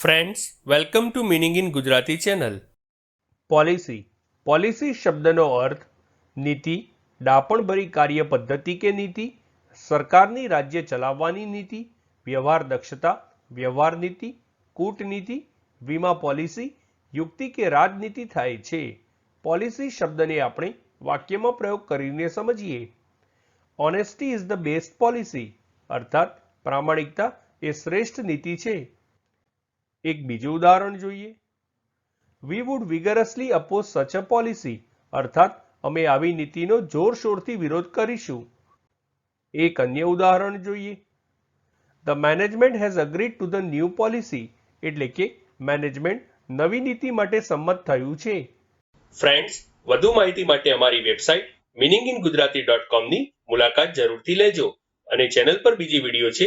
Friends welcome to meaning in Gujarati channel policy policy શબ્દનો અર્થ, નીતિ, ડાપણભરી કાર્ય પદ્ધતિ કે નીતિ, સરકારની રાજ્ય ચલાવવાની નીતિ, વ્યવહાર દક્ષતા, વ્યવહાર નીતિ, કૂટનીતિ, વીમા પોલિસી, યુક્તિ કે રાજનીતિ થાય છે. પોલિસી શબ્દને આપણે વાક્યમાં પ્રયોગ કરીને સમજીએ. Honesty is the best policy અર્થાત, પ્રામાણિકતા એ શ્રેષ્ઠ નીતિ છે. એક બીજું ઉદાહરણ જોઈએ. વી વુડ વિગરસલી અપોઝ સચ અ પોલિસી અર્થાત, અમે આવી નીતિનો જોરશોરથી વિરોધ કરીશું. એક અન્ય ઉદાહરણ જોઈએ. The management has agreed to the new policy એટલે કે મેનેજમેન્ટ નવી નીતિ માટે સંમત થયું છે. ફ્રેન્ડ્સ વધુ માહિતી માટે અમારી website meaning in Gujarati dot કોમની મુલાકાત જરૂરથી લેજો. અને ચેનલ પર બીજી વીડિયો છે